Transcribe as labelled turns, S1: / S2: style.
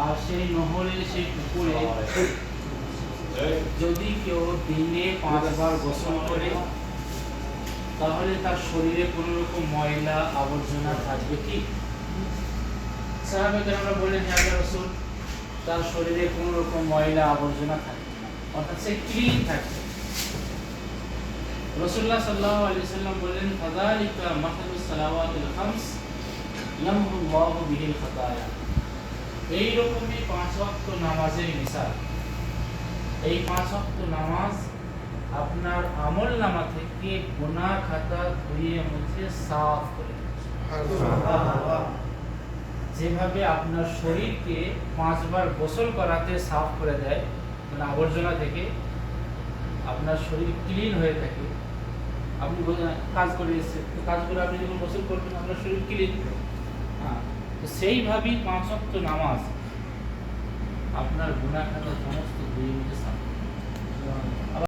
S1: আর সেই নহরের সেই পুকুরে যদি কেউ দিনে পাঁচবার গোসল করে, তাহলে তার শরীরে কোনো রকম ময়লা আবর্জনা থাকবে কি? আমরা রসুল, তার শরীরে কোনো রকম ময়লা আবর্জনা থাকবে অর্থাৎ সে ক্লিন থাকবে। রসুল্লাহ সাল্লাহ আলি সাল্লাম বললেন ফাদালিকা মাহাদুস সালাওয়াতুল খামস বিহিল খাতায়া। এই রকমই পাঁচ নামাজের এই পাঁচ নামাজ আপনার আমল নামা থেকে গুনাহ খাতা ধুয়ে মুছে সাফ করে যেভাবে আপনার শরীরকে পাঁচবার গোসল করাতে সাফ করে দেয় মানে আবর্জনা থেকে আপনার শরীর ক্লিন হয়ে থাকে। আপনি কাজ করে কাজ করে আপনি যখন গোসল করবেন, আপনার শরীর ক্লিন সেইভাবেই পাঁচ অক্ট নামাজ। আপনার গুণাখাতা খাতা সমস্ত দুই সাফ